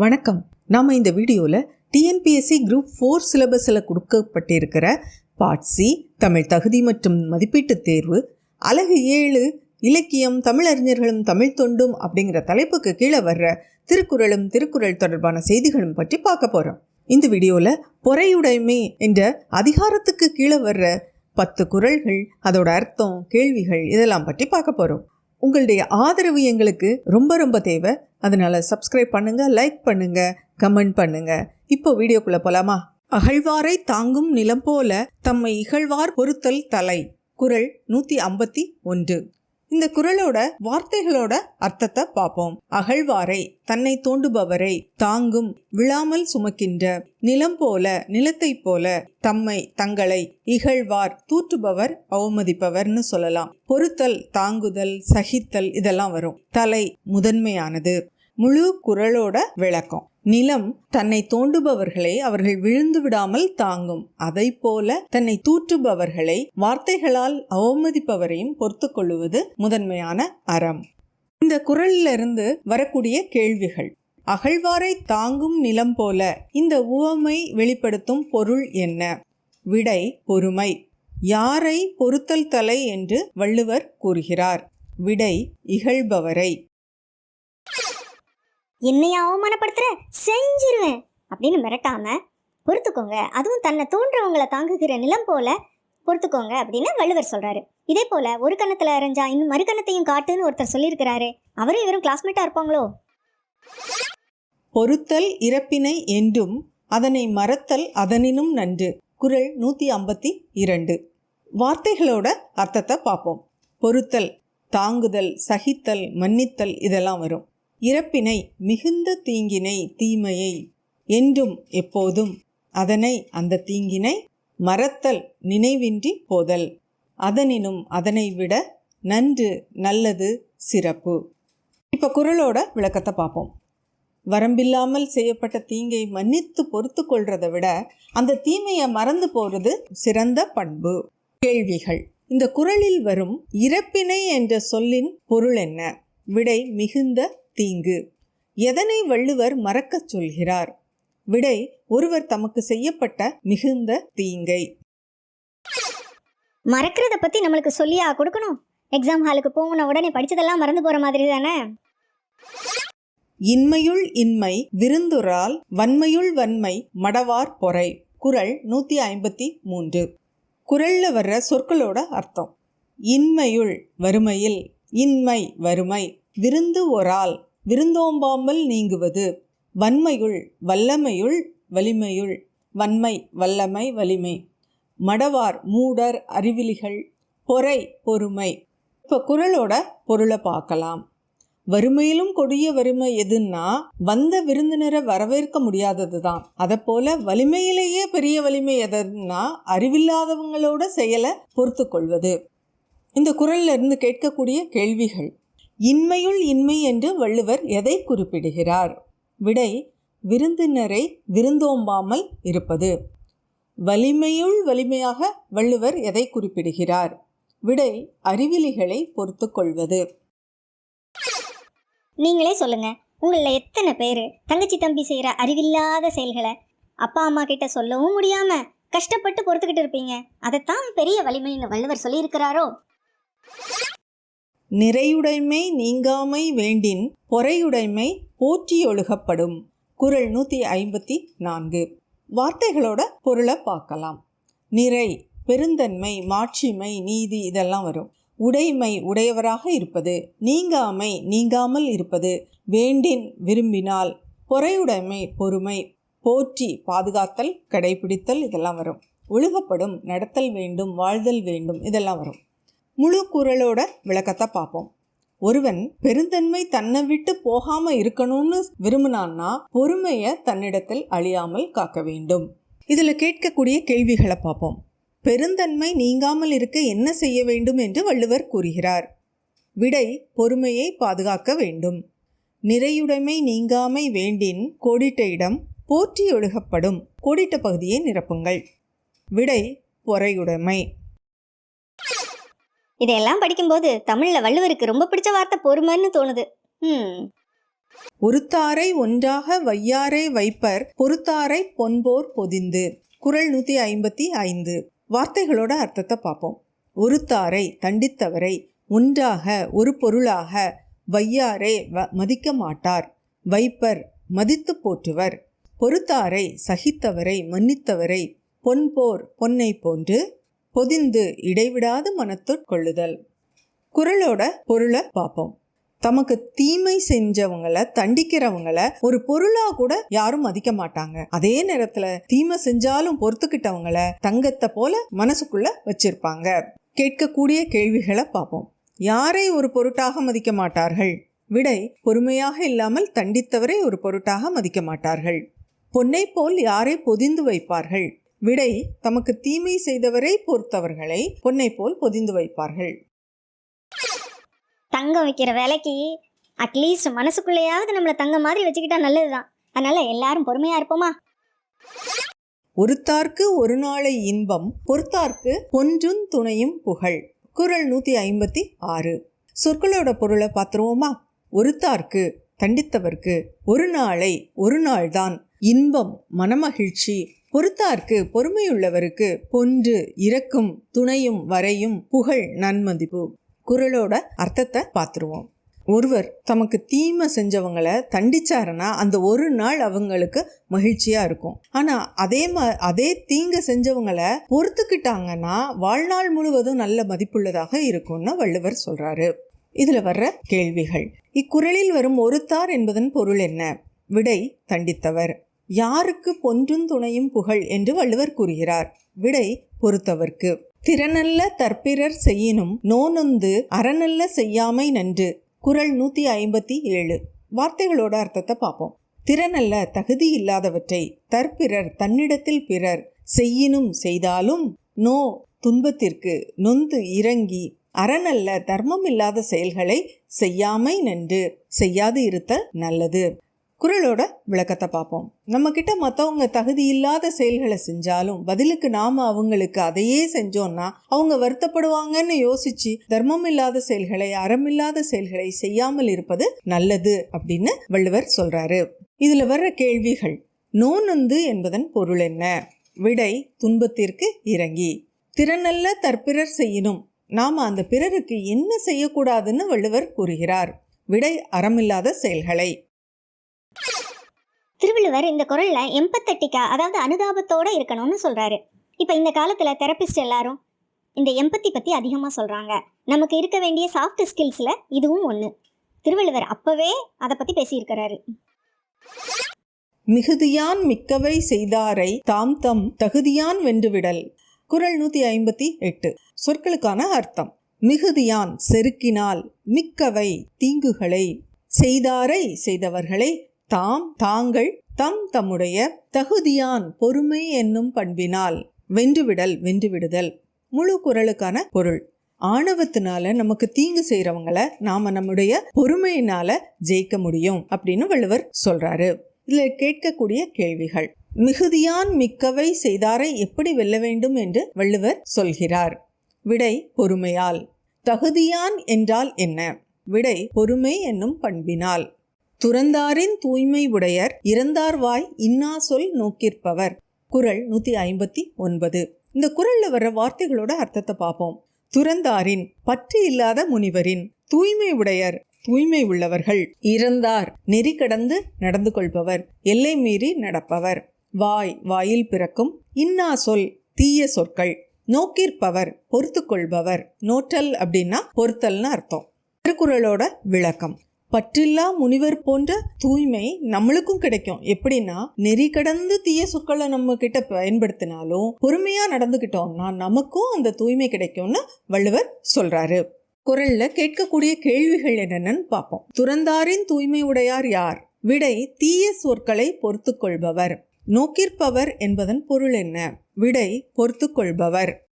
வணக்கம். நாம் இந்த வீடியோவில் டிஎன்பிஎஸ்சி குரூப் ஃபோர் சிலபஸில் கொடுக்கப்பட்டிருக்கிற பார்ட் சி தமிழ் தகுதி மற்றும் மதிப்பீட்டுத் தேர்வு அலகு ஏழு இலக்கியம் தமிழறிஞர்களும் தமிழ் தொண்டும் அப்படிங்கிற தலைப்புக்கு கீழே வர்ற திருக்குறளும் திருக்குறள் தொடர்பான செய்திகளும் பற்றி பார்க்க போகிறோம் இந்த வீடியோவில் பொறையுடைமை என்ற அதிகாரத்துக்கு கீழே வர்ற பத்து குறள்கள் அதோட அர்த்தம் கேள்விகள் இதெல்லாம் பற்றி பார்க்க போகிறோம் உங்களுடைய ஆதரவு எங்களுக்கு ரொம்ப ரொம்ப தேவை. அதனால சப்ஸ்கிரைப் பண்ணுங்க லைக் பண்ணுங்க கமெண்ட் பண்ணுங்க. இப்போ வீடியோக்குள்ள போலாமா? அகழ்வாரை தாங்கும் நிலம் போல தம்மை இகழ்வார் பொறுத்தல் தலை. குரல் நூற்றி ஐம்பத்தி ஒன்று. இந்த குறளோட வார்த்தைகளோட அர்த்தத்தை பார்ப்போம். அகழ்வாரை தன்னை தோண்டுபவரை தாங்கும் விழாமல் சுமக்கின்ற நிலம் போல நிலத்தைப் போல தம்மை தங்களை இகழ்வார் தூற்றுபவர் அவமதிப்பவர்னு சொல்லலாம். பொறுத்தல் தாங்குதல் சகித்தல் இதெல்லாம் வரும். தலை முதன்மையானது. முழு குறளோட விளக்கம். நிலம் தன்னை தோண்டுபவர்களை அவர்கள் விழுந்து விடாமல் தாங்கும். அதை போல தன்னை தூற்றுபவர்களை வார்த்தைகளால் அவமதிப்பவரையும் பொறுத்து கொள்ளுவது முதன்மையான அறம். இந்த குரலிலிருந்து வரக்கூடிய கேள்விகள். அகழ்வாரை தாங்கும் நிலம் போல இந்த உவமை வெளிப்படுத்தும் பொருள் என்ன? விடை பொறுமை. யாரை பொறுத்தல் தலை என்று வள்ளுவர் கூறுகிறார். விடை இகழ்பவரை. என்னைய அவமானப்படுத்துற? செஞ்சிருவேன். அப்படின்னு மிரட்டாம பொறுத்துக்கோங்க. அதுவும் தன்னை தோன்றவங்களை தாங்குகிற நிலம் போல பொறுத்துக்கோங்க அப்படின்னு வள்ளுவர் சொல்றாரு. இதே போல ஒரு கணத்துல அரைஞ்சா இன்னும் மறு கணத்தையும் காட்டுன்னு ஒருத்தர் சொல்லியிருக்கிறாரு. அவரும் இவரும் கிளாஸ்மேட்டா இருப்பாங்களோ? பொறுத்தல் இறப்பினை என்றும் அதனை மறத்தல் அதனினும் நன்று. குரல் நூற்றி ஐம்பத்தி இரண்டு. வார்த்தைகளோட அர்த்தத்தை பார்ப்போம். பொறுத்தல் தாங்குதல் சகித்தல் மன்னித்தல் இதெல்லாம் வரும். இறப்பினை மிகுந்த தீங்கினை தீமையை என்றும் எப்போதும் அதனை அந்த தீங்கினை மறத்தல் நினைவின்றி போதல். அதனினும் அதனை விட நன்று நல்லது சிறப்பு. இப்போ குரலோட விளக்கத்தை பார்ப்போம். வரம்பில்லாமல் செய்யப்பட்ட தீங்கை மன்னித்து பொறுத்து கொள்றதை விட அந்த தீமையை மறந்து போறது சிறந்த பண்பு. கேள்விகள். இந்த குரலில் வரும் இறப்பினை என்ற சொல்லின் பொருள் என்ன? விடை மிகுந்த தீங்கு. எதனை வள்ளுவர் மறக்கச் சொல்கிறார்? விடை ஒருவர் தமக்கு செய்யப்பட்ட மிகுந்த தீங்கை. மறக்கிறத பத்தி நம்மளுக்கு சொல்லியா? கொடுக்கணும். எக்ஸாம் ஹாலுக்கு போன உடனே படிச்சதெல்லாம் மறந்து போற மாதிரி தானே? இன்மையுள் இன்மை விருந்துரால் வன்மையுள் வன்மை மடவார் பொறை. குறள் நூற்றி ஐம்பத்தி மூன்று. குரல்ல வர்ற சொற்களோட அர்த்தம். இன்மையுள் வறுமையில் இன்மை வறுமை. விருந்து ஒரால் விருந்தோம்பாமல் நீங்குவது. வன்மையுள் வல்லமையுள் வலிமையுள் வன்மை வல்லமை வலிமை. மடவார் மூடர் அறிவிலிகள் பொறை பொறுமை. இப்போ குரலோட பொருளை பார்க்கலாம். வறுமையிலும் கொடிய வறுமை எதுன்னா வந்த விருந்தினரை வரவேற்க முடியாதது தான் அதை போல வலிமையிலேயே பெரிய வலிமை எதுன்னா அறிவில்லாதவங்களோட செயலை பொறுத்து கொள்வது. இந்த குரல்ல இருந்து கேட்கக்கூடிய கேள்விகள். இன்மையுள் இன்மை என்று வள்ளுவர் எதை குறிப்பிடுகிறார்? விடை விருந்தினரை விருந்தோம்பாமல் இருப்பது. வலிமையுள் வலிமையாக வள்ளுவர் எதை குறிப்பிடுகிறார்? விடை அறிவிலிகளை பொறுத்து கொள்வது. நீங்களே சொல்லுங்க. உங்களில் எத்தனை பேர் தங்கச்சி தம்பி செய்கிற அறிவில்லாத செயல்களை அப்பா அம்மா கிட்ட சொல்லவும் முடியாம கஷ்டப்பட்டு பொறுத்துக்கிட்டு இருப்பீங்க. அதைத்தான் பெரிய வலிமைன்னு வள்ளுவர் சொல்லியிருக்கிறாரோ? நிறையுடைமை நீங்காமை வேண்டின் பொறையுடைமை போற்றியொழுகப்படும். குரல் நூற்றி ஐம்பத்தி நான்கு வார்த்தைகளோட பொருளை பார்க்கலாம். நிறை பெருந்தன்மை மாட்சிமை நீதி இதெல்லாம் வரும். உடைமை உடையவராக இருப்பது நீங்காமை நீங்காமல் இருப்பது வேண்டின் விரும்பினால் பொறையுடைமை பொறுமை போற்றி பாதுகாத்தல் கடைபிடித்தல் இதெல்லாம் வரும். ஒழுகப்படும் நடத்தல் வேண்டும் வாழ்தல் வேண்டும் இதெல்லாம் வரும். முழு குரலோட விளக்கத்தை பார்ப்போம். ஒருவன் பெருந்தன்மை தன்னை விட்டு போகாம இருக்கணும்னு விரும்பினான்னா பொறுமையை தன்னிடத்தில் அழியாமல் காக்க வேண்டும். இதுல கேட்கக்கூடிய கேள்விகளை பார்ப்போம். பெருந்தன்மை நீங்காமல் இருக்க என்ன செய்ய வேண்டும் என்று வள்ளுவர் கூறுகிறார். விடை பொறுமையை பாதுகாக்க வேண்டும். நிறையுடைமை நீங்காமை வேண்டின் கோடிட்ட இடம் போற்றி ஒழுகப்படும். கோடிட்ட பகுதியை நிரப்புங்கள். விடை பொறையுடைமை. இதையெல்லாம் படிக்கும்போது தமிழ்ல வள்ளுவருக்கு ரொம்ப பிடிச்ச வார்த்தை பொறுமைன்னு தோணுது. ம் ஒருத்தாரை ஒன்றாக வையாரை வைப்பர் பொறுத்தாரை பொன்போர் பொதிந்து. குரல் நூற்றி ஐம்பத்தி ஐந்து. வார்த்தைகளோட அர்த்தத்தை பார்ப்போம். ஒருத்தாரை தண்டித்தவரை ஒன்றாக ஒரு பொருளாக வையாரே வ மதிக்க மாட்டார். வைப்பர் மதித்து போற்றுவர். பொறுத்தாரை சகித்தவரை மன்னித்தவரை பொன்போர் பொன்னை போன்று பொதிந்து இடைவிடாது மனத்துட்கொள்ளுதல் குரலோட பொருளை பார்ப்போம் தமக்கு தீமை செஞ்சவங்கள தண்டிக்கிறவங்கள ஒரு பொருளா கூட யாரும் மதிக்க மாட்டாங்க. அதே நேரத்துல தீமை செஞ்சாலும் பொறுத்துக்கிட்டவங்கள தங்கத்தை போல மனசுக்குள்ள வச்சிருப்பாங்க. கேட்கக்கூடிய கேள்விகளை பார்ப்போம் யாரை ஒரு பொருட்டாக மதிக்க மாட்டார்கள்? விடை பொறுமையாக இல்லாமல் தண்டித்தவரை ஒரு பொருட்டாக மதிக்க மாட்டார்கள். பொன்னை போல் யாரை பொதிந்து வைப்பார்கள்? விடை தமக்கு தீமை செய்தவரை பொறுத்தவர்களை பொன்னை போல் பொதிந்து வைப்பார்கள். தங்கம் வைக்கிற வேலைக்கு அட்லீஸ்ட் மனசுக்குள்ளேயாவது நம்மளை தங்க மாதிரி வச்சுக்கிட்டா நல்லதுதான். அதனால எல்லாரும் பொறுமையா இருப்போமா? ஒருத்தார்க்கு ஒரு நாளை இன்பம் பொறுத்தார்க்கு பொன்றும் துணையும் புகழ். குரல் நூற்றி ஐம்பத்தி ஆறு. சொற்களோட பொருளை பார்த்துருவோமா? ஒருத்தார்க்கு தண்டித்தவர்க்கு ஒரு நாளை ஒரு நாள்தான். இன்பம் மனமகிழ்ச்சி பொறுத்தார்க்கு பொறுமையுள்ளவருக்கு பொன்று இறக்கும் துணையும் வரையும் புகழ் நன்மதிப்பு. குரலோட அர்த்தத்தை பார்த்துருவோம். ஒருவர் தமக்கு தீமை செஞ்சவங்களை தண்டிச்சாருன்னா அந்த ஒரு நாள் அவங்களுக்கு மகிழ்ச்சியாக இருக்கும். ஆனால் அதே மா அதே தீங்கை செஞ்சவங்களை பொறுத்துக்கிட்டாங்கன்னா வாழ்நாள் முழுவதும் நல்ல மதிப்புள்ளதாக இருக்கும்னு வள்ளுவர் சொல்கிறாரு இதில் வர்ற கேள்விகள். இக்குறளில் வரும் ஒருத்தார் என்பதன் பொருள் என்ன? விடை தண்டித்தவர். யாருக்கு பொன்றும் துணையும் புகழ் என்று வள்ளுவர் கூறுகிறார். விடை பொறுத்தவர்க்கு. திறனல்ல தற்பிறர் செய்யினும் நோனொந்து அறநல்ல செய்யாமை நன்று. குரல் நூற்றி ஐம்பத்தி ஏழு. வார்த்தைகளோட அர்த்தத்தை பார்ப்போம் திறனல்ல தகுதி இல்லாதவற்றை தற்பிறர் தன்னிடத்தில் பிறர் செய்யினும் செய்தாலும் நோ துன்பத்திற்கு நொந்து இறங்கி அறநல்ல தர்மம் இல்லாத செயல்களை செய்யாமை நன்று. செய்யாது இருத்தல் நல்லது. குரலோட விளக்கத்தை பார்ப்போம். நம்ம கிட்ட மற்றவங்க தகுதி இல்லாத செயல்களை செஞ்சாலும் பதிலுக்கு நாம அவங்களுக்கு அதையே செஞ்சோம்னா அவங்க வருத்தப்படுவாங்கன்னு யோசிச்சு தர்மம் இல்லாத செயல்களை அறமில்லாத செயல்களை செய்யாமல் இருப்பது நல்லது அப்படின்னு வள்ளுவர் சொல்றாரு. இதுல வர்ற கேள்விகள் நோனொந்து என்பதன் பொருள் என்ன? விடை துன்பத்திற்கு இறங்கி. திறனல்ல தற்பிறர் செய்யணும் நாம அந்த பிறருக்கு என்ன செய்யக்கூடாதுன்னு வள்ளுவர் கூறுகிறார். விடை அறமில்லாத செயல்களை. திருவள்ளுவர் இந்த குரலில் எம்பத்தட்டிக்கா அதாவது அனுதாபத்தோடு இருக்கணும்னு சொல்கிறாரு இப்போ இந்த காலத்தில் தெரப்பிஸ்ட் எல்லாரும் இந்த எம்பத்தி பற்றி அதிகமாக சொல்கிறாங்க நமக்கு இருக்க வேண்டிய சாஃப்ட் ஸ்கில்ஸில் இதுவும் ஒன்று திருவள்ளுவர் அப்பவே அதை பற்றி பேசியிருக்கிறாரு. மிகுதியான் மிக்கவை செய்தாரை தாம் தம் தகுதியான் வென்றுவிடல். குரல் நூற்றி ஐம்பத்தி எட்டு. சொற்களுக்கான அர்த்தம். மிகுதியான் செருக்கினால் மிக்கவை தீங்குகளை செய்தாரை செய்தவர்களை தாம் தாங்கள் தம் தம்முடைய தகுதியான் பொறுமை என்னும் பண்பினால் வென்றுவிடல் வென்றுவிடுதல். முழு குரலுக்கான பொருள். ஆணவத்தினால நமக்கு தீங்கு செய்கிறவங்கள நாம நம்முடைய பொறுமையினால ஜெயிக்க முடியும் அப்படின்னு வள்ளுவர் சொல்றாரு. இதுல கேட்கக்கூடிய கேள்விகள். மிகுதியான் மிக்கவை செய்தாரை எப்படி வெல்ல வேண்டும் என்று வள்ளுவர் சொல்கிறார். விடை பொறுமையால். தகுதியான் என்றால் என்ன? விடை பொறுமை என்னும் பண்பினால். துறந்தாரின் தூய்மை உடையர் இறந்தார் வாய் இன்னா சொல் நோக்கிற்பவர். குரல் நூற்றி ஐம்பத்தி ஒன்பது இந்த குரல்ல வர வார்த்தைகளோட அர்த்தத்தை பார்ப்போம். துறந்தாரின் பற்று இல்லாத முனிவரின் தூய்மை உடையர் தூய்மை உள்ளவர்கள் இறந்தார் நெறி கடந்து நடந்து கொள்பவர் எல்லை மீறி நடப்பவர் வாய் வாயில் பிறக்கும் இன்னா சொல் தீய சொற்கள் நோக்கிற்பவர் பொறுத்து கொள்பவர் நோட்டல் அப்படின்னா பொறுத்தல்னு அர்த்தம். திருக்குறளோட விளக்கம். பற்றில்லா முனிவர் போன்ற தூய்மை நம்மளுக்கும் கிடைக்கும். எப்படின்னா நெறி கடந்து தீய சொற்களை நம்ம கிட்ட பயன்படுத்தினாலும் பொறுமையா நடந்துக்கிட்டோம்னா நமக்கும் அந்த தூய்மை கிடைக்கும்னு வள்ளுவர் சொல்றாரு. குரல்ல கேட்கக்கூடிய கேள்விகள் என்னென்னு பார்ப்போம். துறந்தாரின் தூய்மை உடையார் யார்? விடை தீய சொற்களை பொறுத்து கொள்பவர். நோக்கிற்பவர் என்பதன் பொருள் என்ன? விடை பொறுத்து கொள்பவர்.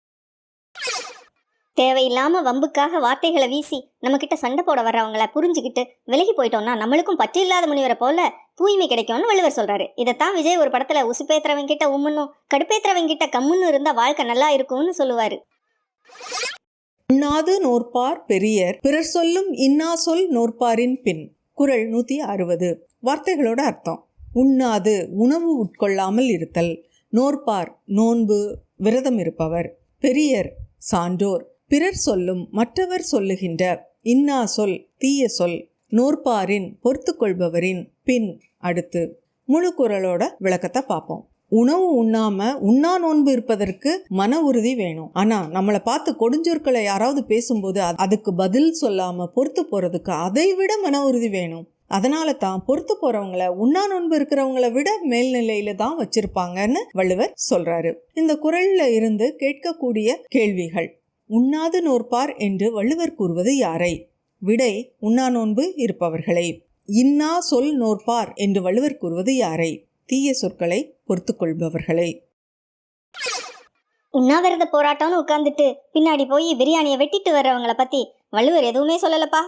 தேவையில்லாம வம்புக்காக வார்த்தைகளை வீசி நம்மக்கிட்ட சண்டை போட வர்றவங்கள புரிஞ்சுக்கிட்டு விலகி போயிட்டோம்னா நம்மளுக்கும் பற்று இல்லாத முனிவரை போல தூய்மை கிடைக்கும்னு வள்ளுவர் சொல்றாரு. இதைத்தான் விஜய் ஒரு படத்துல உசுப்பேத்துறவங்க கிட்ட உம்முன்னும் கடுப்பேத்துறவங்க கிட்ட கம்முன்னு இருந்தா வாழ்க்கை நல்லா இருக்கும்னு சொல்லுவாரு. உண்ணாது நோற்பார் பெரியர் பிறர் சொல்லும் இன்னா சொல் நோற்பாரின் பின். குறள் நூற்றி அறுபது. வார்த்தைகளோட அர்த்தம். உண்ணாது உணவு உட்கொள்ளாமல் இருத்தல். நோற்பார் நோன்பு விரதம் இருப்பவர். பெரியர் சான்றோர். பிறர் சொல்லும் மற்றவர் சொல்லுகின்ற இன்னா சொல் தீய சொல் நோற்பாரின் பொறுத்து கொள்பவரின் பின் அடுத்து முழு குறளோட விளக்கத்தை பார்ப்போம். உணவு உண்ணாம உண்ணா நோன்பு இருப்பதற்கு மன உறுதி வேணும். ஆனா நம்மளை பார்த்து கொடுஞ்சொற்களை யாராவது பேசும்போது அதுக்கு பதில் சொல்லாம பொறுத்து போறதுக்கு அதை விட மன உறுதி வேணும். அதனால தான் பொறுத்து போறவங்கள உண்ணா நோன்பு இருக்கிறவங்களை விட மேல்நிலையில தான் வச்சிருப்பாங்கன்னு வள்ளுவர் சொல்றாரு. இந்த குரல்ல இருந்து கேட்கக்கூடிய கேள்விகள். உண்ணாது நோற்பார் என்று வள்ளுவர் கூறுவது யாரை? விடை உண்ணா நோன்பு இருப்பவர்களை. இன்னா சொல் நோற்பார் என்று வள்ளுவர் கூறுவது யாரை? தீய சொற்களை பொறுத்து கொள்பவர்களை உண்ணாவிரத போராட்டம்னு உட்காந்துட்டு பின்னாடி போய் பிரியாணியை வெட்டிட்டு வர்றவங்கள பத்தி வள்ளுவர் எதுவுமே சொல்லலப்பா.